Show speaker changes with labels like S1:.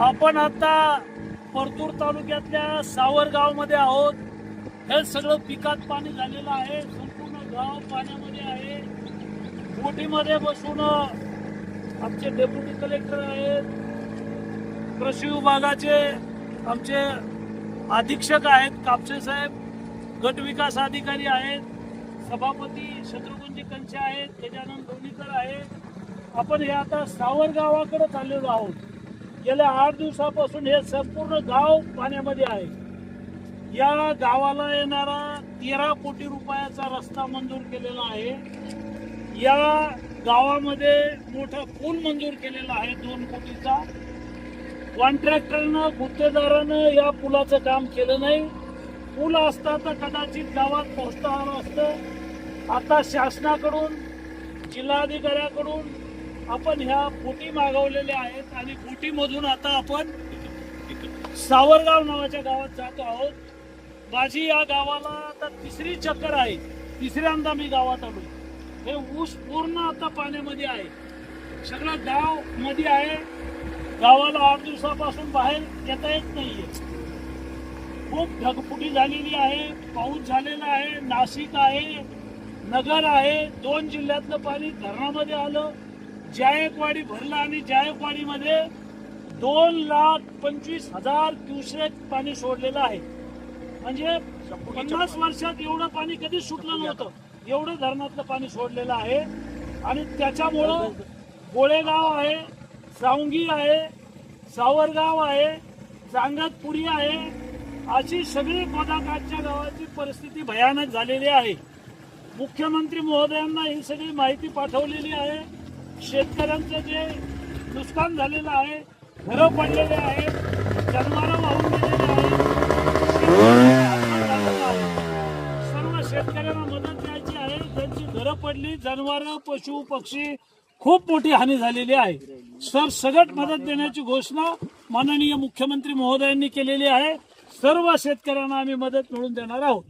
S1: आपण आता परतूर तालुक्यातल्या सावरगावमध्ये आहोत. हे सगळं पिकात पाणी झालेलं आहे. संपूर्ण गाव पाण्यामध्ये आहे. बोटीमध्ये बसून आमचे डेप्युटी कलेक्टर आहेत. कृषी विभागाचे आमचे अधीक्षक आहेत कापसे साहेब. गट विकास अधिकारी आहेत. सभापती शत्रुघ्नजी कंचे आहेत. गजानन धोनीकर आहेत. आपण हे आता सावरगावाकडे चाललेलो आहोत. गेल्या आठ दिवसापासून हे संपूर्ण गाव पाण्यामध्ये आहे. या गावाला येणारा तेरा कोटी रुपयाचा रस्ता मंजूर केलेला आहे. या गावामध्ये मोठा पूल मंजूर केलेला आहे दोन कोटीचा. कॉन्ट्रॅक्टरनं गुत्तेदारानं या पुलाचं काम केलं नाही. पूल असता तर कदाचित गावात पोहोचता आलं असतं. आता शासनाकडून जिल्हाधिकाऱ्याकडून आपण ह्या बोटी मागवलेल्या आहेत आणि बोटीमधून आता आपण सावरगाव नावाच्या गावात जातो आहोत. माझी या गावाला आता तिसरी चक्कर आहे. तिसऱ्यांदा मी गावात आलो हे ऊस पूर्ण आता पाण्यामध्ये आहे. सगळं गावमध्ये आहे. गावाला आठ दिवसापासून बाहेर येता येत नाहीये. खूप ढगफुटी झालेली आहे. पाऊस झालेला आहे. नाशिक आहे. नगर आहे. दोन जिल्ह्यातलं पाणी धरणामध्ये आलं. जायकवाडी भरलं आणि जायकवाडीमध्ये दोन लाख पंचवीस हजार क्युसेक पाणी सोडलेलं आहे. म्हणजे पन्नास वर्षात एवढं पाणी कधीच सुटलं नव्हतं. एवढं धरणातलं पाणी सोडलेलं आहे. आणि त्याच्यामुळं गोळेगाव आहे सावंगी आहे सावरगाव आहे चांगतपुरी आहे अशी सगळी गोदाकाठच्या गावाची परिस्थिती भयानक झालेली आहे. मुख्यमंत्री महोदयांना ही सगळी माहिती पाठवलेली आहे. शेतकऱ्यांचं जे नुकसान झालेलं आहे घरं पडलेले आहेत जन्माला वाहून गेलेले आहेत सर्व शेतकऱ्यांना मदत द्यायची आहे. त्यांची घरं पडली जनावर पशु पक्षी खूप मोठी हानी झालेली आहे. सर सगट मदत देण्याची घोषणा माननीय मुख्यमंत्री महोदयांनी केलेली आहे. सर्व शेतकऱ्यांना आम्ही मदत मिळवून देणार आहोत.